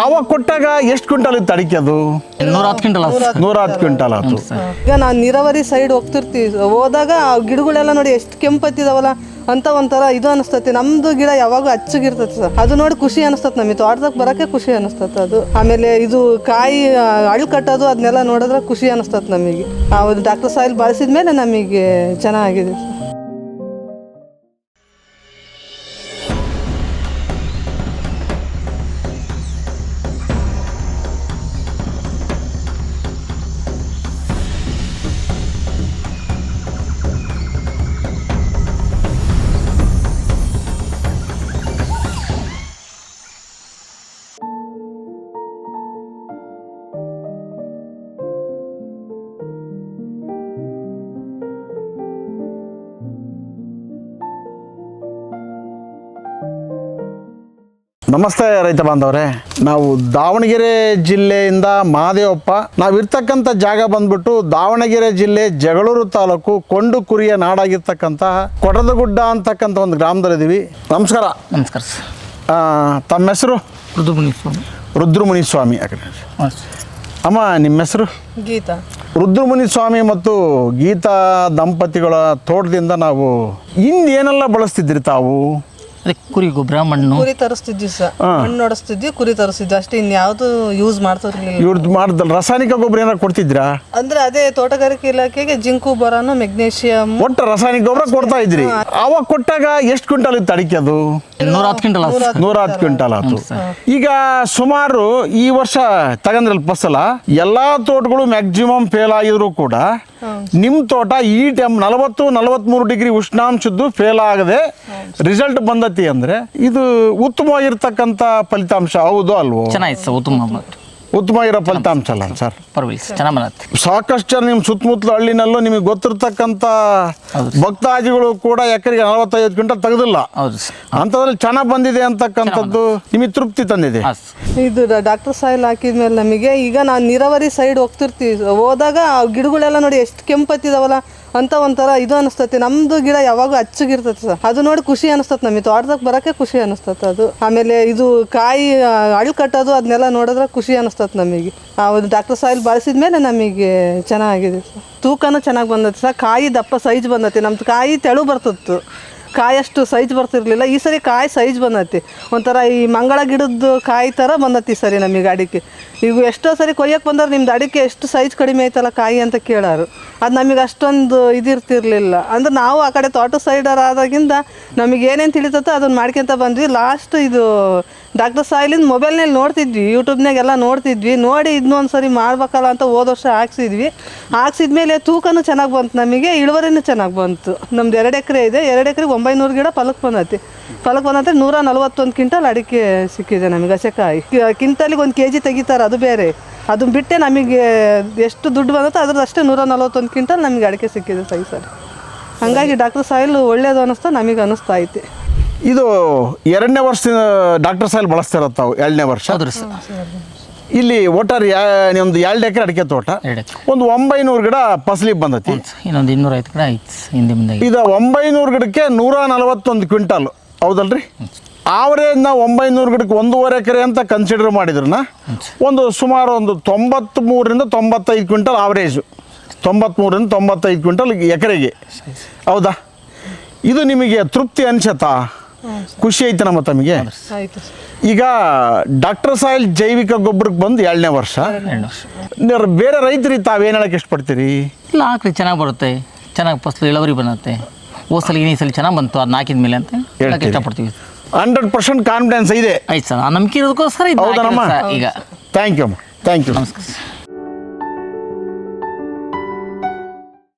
ಅವಾಗ ಕೊಟ್ಟಾಗ ಎಷ್ಟು ಕ್ವಿಂಟಲ್ ಇತ್ತು ಅಡಿಕೆ ಅದು? ನೂರ ಹತ್ತು ಕ್ವಿಂಟಲ್. ನೂರ ಹತ್ತು ಕ್ವಿಂಟಲ್ ಆಯ್ತು. ಈಗ ನಾನು ನೀರಾವರಿ ಸೈಡ್ ಹೋಗ್ತಿರ್ತೀವಿ. ಹೋದಾಗ ಆ ಗಿಡಗಳೆಲ್ಲ ನೋಡಿ ಎಷ್ಟು ಕೆಂಪತ್ತಿದಾವಲ್ಲ ಅಂತ ಒಂಥರ ಇದು ಅನಿಸ್ತತಿ. ನಮ್ದು ಗಿಡ ಯಾವಾಗ ಅಚ್ಚಗಿರ್ತತಿ ಸರ್. ಅದು ನೋಡಿ ಖುಷಿ ಅನಿಸ್ತತ್ ನಮಗೆ. ತೋಟದಾಗ ಬರೋಕ್ಕೆ ಖುಷಿ ಅನಿಸ್ತತ್ ಅದು. ಆಮೇಲೆ ಇದು ಕಾಯಿ ಅಳು ಅಳ್ ಕಟ್ಟೋದು ಅದನ್ನೆಲ್ಲ ನೋಡಿದ್ರೆ ಖುಷಿ ಅನಿಸ್ತತ್ ನಮಗೆ. ಆ ಡಾಕ್ಟರ್ ಸಾಯಿಲ್ ಬಳಸಿದ ಮೇಲೆ ನಮಗೆ ಚೆನ್ನಾಗಿದೆ ನಮಸ್ತೆ ರೈತ ಬಾಂಧವರೇ. ನಾವು ದಾವಣಗೆರೆ ಜಿಲ್ಲೆಯಿಂದ ಮಹಾದೇವಪ್ಪ ನಾವಿರ್ತಕ್ಕಂಥ ಜಾಗ ಬಂದ್ಬಿಟ್ಟು ದಾವಣಗೆರೆ ಜಿಲ್ಲೆ ಜಗಳೂರು ತಾಲೂಕು ಕೊಂಡು ಕುರಿಯ ನಾಡಾಗಿರ್ತಕ್ಕಂಥ ಕೊಡದಗುಡ್ಡ ಅಂತಕ್ಕಂಥ ಒಂದು ಗ್ರಾಮದಲ್ಲಿದ್ದೀವಿ ನಮಸ್ಕಾರ. ನಮಸ್ಕಾರ ಸರ್. ತಮ್ಮ ಹೆಸರು? ರುದ್ರಮುನಿ ಸ್ವಾಮಿ ರುದ್ರಮುನಿ ಸ್ವಾಮಿ ಆ ಕಡೆ. ಅಮ್ಮ ನಿಮ್ಮ ಹೆಸರು? ಗೀತಾ. ರುದ್ರಮುನಿ ಸ್ವಾಮಿ ಮತ್ತು ಗೀತಾ ದಂಪತಿಗಳ ತೋಟದಿಂದ ನಾವು ಇನ್ನೇನೆಲ್ಲ ಬಳಸ್ತಿದ್ರಿ ತಾವು? ಅದೇ ಕುರಿ ಗೊಬ್ಬರ ಮಣ್ಣು. ಕುರಿ ತರಿಸ್ತಿದ್ವಿ ಸರ್. ಮಣ್ಣು ನೋಡಿಸ್ತಿದ್ವಿ ಕುರಿ ತರಿಸ್ತಿದ್ವಿ. ಅಷ್ಟೇ ಇನ್ಯಾವುದು ಯೂಸ್ ಮಾಡ್ತಿರ್ಲಿಲ್ಲ. ಇವ್ರದ್ದು ಮಾಡಿದಲ್ಲ ರಾಸಾಯನಿಕ ಗೊಬ್ಬರ ಏನಾರು ಕೊಡ್ತಿದ್ರಾ? ಅಂದ್ರೆ ಅದೇ ತೋಟಗಾರಿಕೆ ಇಲಾಖೆಗೆ ಜಿಂಕು ಬರಾನು ಮೆಗ್ನೀಷಿಯಂ. ಒಟ್ಟು ರಾಸಾಯನಿಕ ಗೊಬ್ಬರ ಕೊಡ್ತಾ ಇದ್ರಿ. ಅವಾಗ ಕೊಟ್ಟಾಗ ಎಷ್ಟು ಕ್ವಿಂಟಲ್ ಇತ್ತು ಅಡಿಕೆ ಅದು? ನೂರ ಹತ್ತು ಕ್ವಿಂಟಲ್ ಆತು. ನೂರ ಹತ್ತು ಕ್ವಿಂಟಲ್ ಆಯ್ತು ಈಗ ಸುಮಾರು ಈ ವರ್ಷ ತಗಂದ್ರಲ್ ಫಸಲ ಎಲ್ಲಾ ತೋಟಗಳು ಮ್ಯಾಕ್ಸಿಮಮ್ ಫೇಲ್ ಆಗಿದ್ರು ಕೂಡ ನಿಮ್ ತೋಟ ಈ ಟೈಮ್ ನಲವತ್ತು ನಲವತ್ಮೂರು ಡಿಗ್ರಿ ಉಷ್ಣಾಂಶದ್ದು ಫೇಲ್ ಆಗದೆ ರಿಸಲ್ಟ್ ಬಂದತಿ ಅಂದ್ರೆ ಇದು ಉತ್ತಮವಾಗಿರ್ತಕ್ಕಂಥ ಫಲಿತಾಂಶ ಹೌದು ಅಲ್ವೋ? ಚೆನ್ನಾಗಿತ್ತು ಸರ್ ಉತ್ತಮ ಉತ್ತಮ ಇರೋ ಫಲಿತಾಂಶ ಅಲ್ಲ ಸರ್. ಪರವಾಗಿಲ್ಲ ಚೆನ್ನಾಗಿ ಸಾಕಷ್ಟು ಜನ ನಿಮ್ಮ ಸುತ್ತಮುತ್ತಲ ಹಳ್ಳಿನಲ್ಲೂ ನಿಮಗೆ ಗೊತ್ತಿರ್ತಕ್ಕಂಥ ಭಕ್ತಾಜಿಗಳು ಭಕ್ತಾದಿಗಳು ಕೂಡ ಎಕರೆಗೆ ನಲವತ್ತೈದು ಕ್ವಿಂಟಲ್ ತೆಗೆದಿಲ್ಲ. ಹೌದು ಸರ್ ಅಂಥದ್ರಲ್ಲಿ ಚೆನ್ನಾಗಿ ಬಂದಿದೆ ಅಂತಕ್ಕಂಥದ್ದು ನಿಮಗೆ ತೃಪ್ತಿ ತಂದಿದೆ. ಇದು ಡಾಕ್ಟರ್ ಸಾಯಿಲ್ ಹಾಕಿದ್ಮೇಲೆ ನಮಗೆ ಈಗ ನಾವು ನೀರಾವರಿ ಸೈಡ್ ಹೋಗ್ತಿರ್ತೀವಿ. ಹೋದಾಗ ಆ ಗಿಡಗಳೆಲ್ಲ ನೋಡಿ ಎಷ್ಟು ಕೆಂಪತ್ತಿದಾವಲ್ಲ ಅಂತ ಒಂಥರ ಇದು ಅನಿಸ್ತತಿ. ನಮ್ದು ಗಿಡ ಯಾವಾಗ ಅಚ್ಚಗಿರ್ತೈತಿ ಸರ್. ಅದು ನೋಡಿ ಖುಷಿ ಅನಿಸ್ತತ್ ನಮಗೆ. ತೋಟದಾಗ ಬರೋಕ್ಕೆ ಖುಷಿ ಅನಿಸ್ತತ್ ಅದು. ಆಮೇಲೆ ಇದು ಕಾಯಿ ಅಳ್ ಕಟ್ಟೋದು ಅದನ್ನೆಲ್ಲ ನೋಡಿದ್ರೆ ಖುಷಿ ಅನಿಸ್ತತ್ ನಮಗೆ. ಆ ಡಾಕ್ಟರ್ ಸಾಯಿಲ್ ಬಳಸಿದ ಮೇಲೆ ನಮಗೆ ಚೆನ್ನಾಗಿದೆ ಸರ್. ತೂಕನೂ ಚೆನ್ನಾಗಿ ಬಂದೈತಿ ಸರ್. ಕಾಯಿ ದಪ್ಪ ಸೈಜ್ ಬಂದೈತಿ. ನಮ್ದು ಕಾಯಿ ತೆಳು ಬರ್ತಿತ್ತು ಅಷ್ಟು ಸೈಜ್ ಬರ್ತಿರ್ಲಿಲ್ಲ. ಈ ಸರಿ ಕಾಯಿ ಸೈಜ್ ಬಂದೈತಿ. ಒಂಥರ ಈ ಮಂಗಳ ಗಿಡದ್ದು ಕಾಯಿ ಥರ ಬಂದತಿ ಸರಿ ನಮಗೆ ಅಡಿಕೆ. ಈಗ ಎಷ್ಟೋ ಸರಿ ಕೊಯ್ಯಕ್ಕೆ ಬಂದ್ರೆ, ನಿಮ್ದು ಅಡಿಕೆ ಎಷ್ಟು ಸೈಜ್ ಕಡಿಮೆ ಐತಲ್ಲ ಕಾಯಿ ಅಂತ ಕೇಳಾರು. ಅದು ನಮಗೆ ಅಷ್ಟೊಂದು ಇದಿರ್ತಿರ್ಲಿಲ್ಲ. ಅಂದ್ರೆ ನಾವು ಆ ಕಡೆ ತೋಟ ಸೈಡರ್ ಆದಾಗಿಂದ ನಮಗೆ ಏನೇನು ತಿಳಿತತ್ತೋ ಅದನ್ನು ಮಾಡ್ಕೊಂತ ಬಂದ್ವಿ. ಲಾಸ್ಟ್ ಇದು ಡಾಕ್ಟರ್ ಸಾಯಿಲಿಂದ ಮೊಬೈಲ್ನಲ್ಲಿ ನೋಡ್ತಿದ್ವಿ. ಯೂಟ್ಯೂಬ್ನಾಗೆಲ್ಲ ನೋಡ್ತಿದ್ವಿ. ನೋಡಿ ಇದನ್ನೊಂದು ಸರಿ ಮಾಡ್ಬೇಕಲ್ಲ ಅಂತ ಹೋದ ವರ್ಷ ಹಾಕ್ಸಿದ್ವಿ. ಹಾಕ್ಸಿದ್ಮೇಲೆ ತೂಕನೂ ಚೆನ್ನಾಗಿ ಬಂತು ನಮಗೆ. ಇಳುವರಿನೂ ಚೆನ್ನಾಗಿ ಬಂತು. ನಮ್ದು ಎರಡು ಎಕರೆ ಇದೆ. ಎರಡು ಎಕರೆಗೆ ಒಂಬೈನೂರು ಗಿಡ ಫಲಕ್ಕೆ ಬಂದೈತಿ. ಫಲಕ್ಕೆ ಬಂದಂತೆ ನೂರ ನಲ್ವತ್ತೊಂದು ಕ್ವಿಂಟಲ್ ಅಡಿಕೆ ಸಿಕ್ಕಿದೆ ನಮಗೆ ಹಸೆಕಾಯಿ. ಕ್ವಿಂಟಲಿಗೆ ಒಂದು ಕೆ ಜಿ ತೆಗಿತಾರೆ. ಅದು ಬೇರೆ. ಅದನ್ನ ಬಿಟ್ಟೆ ನಮಗೆ ಎಷ್ಟು ದುಡ್ಡು ಬಂದತ್ತೋ ಅದ್ರದ್ದು ಅಷ್ಟೇ ನೂರ ನಲ್ವತ್ತೊಂದು ಕ್ವಿಂಟಲ್ ನಮಗೆ ಅಡಿಕೆ ಸಿಕ್ಕಿದೆ ಸೈ ಸರ್. ಹಾಗಾಗಿ ಡಾಕ್ಟರ್ ಸಾಯಿಲ್ ಒಳ್ಳೇದು ಅನ್ನಿಸ್ತಾ ನಮಗೆ ಅನ್ನಿಸ್ತಾ ಐತೆ. ಇದು ಎರಡನೇ ವರ್ಷ ಡಾಕ್ಟರ್ ಸಾಯಿಲ್ ಬಳಸ್ತಾ ಇರೋದು ತಾವು ಎರಡನೇ ವರ್ಷ. ಹೌದು ಸರ್. ಇಲ್ಲಿ ಒಟ್ಟಾರೆ ಯಾ ನಿಮ್ದು ಎರಡು ಎಕರೆ ಅಡಿಕೆ ತೋಟ ಒಂದು ಒಂಬೈನೂರು ಗಿಡ ಫಸಲಿಗೆ ಬಂದತಿ. ಇನ್ನೊಂದು ಇನ್ನೂರ ಐದು ಗಿಡ ಆಯ್ತು ಹಿಂದೆ ಮುಂದೆ. ಇದು ಒಂಬೈನೂರು ಗಿಡಕ್ಕೆ ನೂರ ನಲವತ್ತೊಂದು ಕ್ವಿಂಟಲ್. ಹೌದಲ್ರಿ? ಆವರೇಜ್ ನಾವು ಒಂಬೈನೂರು ಗಿಡಕ್ಕೆ ಒಂದೂವರೆ ಎಕರೆ ಅಂತ ಕನ್ಸಿಡರ್ ಮಾಡಿದ್ರನ್ನ ಒಂದು ಸುಮಾರು ಒಂದು ತೊಂಬತ್ತ್ ಮೂರರಿಂದ ತೊಂಬತ್ತೈದು ಕ್ವಿಂಟಲ್ ಆವರೇಜು ತೊಂಬತ್ತ್ಮೂರರಿಂದ ತೊಂಬತ್ತೈದು ಕ್ವಿಂಟಲ್ ಎಕರೆಗೆ. ಹೌದಾ? ಇದು ನಿಮಗೆ ತೃಪ್ತಿ ಅನಿಸತ್ತಾ? ಖುಷಿ ಐತೆ ನಮ್ಮ ತಮಗೆ. ಈಗ ಡಾಕ್ಟರ್ ಸಾಯಿಲ್ ಜೈವಿಕ ಗೊಬ್ಬರಕ್ಕೆ ಬಂದು ಎರಡನೇ ವರ್ಷ. ಬೇರೆ ರೈತರಿಗೆ ತಾವೇನು ಹೇಳಕ್ಕೆ ಇಷ್ಟಪಡ್ತೀರಿ? ಇಲ್ಲ ಹಾಕ್ರಿ ಚೆನ್ನಾಗಿ ಬರುತ್ತೆ. ಚೆನ್ನಾಗಿ ಫಸಲು ಇಳುವರಿ ಬರುತ್ತೆ. ಸಲ ಈ ಸಲ ಚೆನ್ನಾಗಿ ಬಂತು ಅದನ್ನ ಹಾಕಿದ ಮೇಲೆ ಅಂತ ಹೇಳಕ್ಕೆ. ಇಷ್ಟಪಡ್ತೀವಿ. ಹಂಡ್ರೆಡ್ ಪರ್ಸೆಂಟ್ ಕಾನ್ಫಿಡೆನ್ಸ್ ಇದೆ. ಆಯ್ತು ಸರ್ ಆ ನಂಬಿಕೆ ಇರೋದಕ್ಕೋಸ್ಕರ ಇದು ಹೌದನಮ್ಮ? ಹಾಕಿರೋದು ಸರ್ ಈಗ. ಥ್ಯಾಂಕ್ ಯು ಅಮ್ಮ. ಥ್ಯಾಂಕ್ ಯು ನಮಸ್ಕಾರ.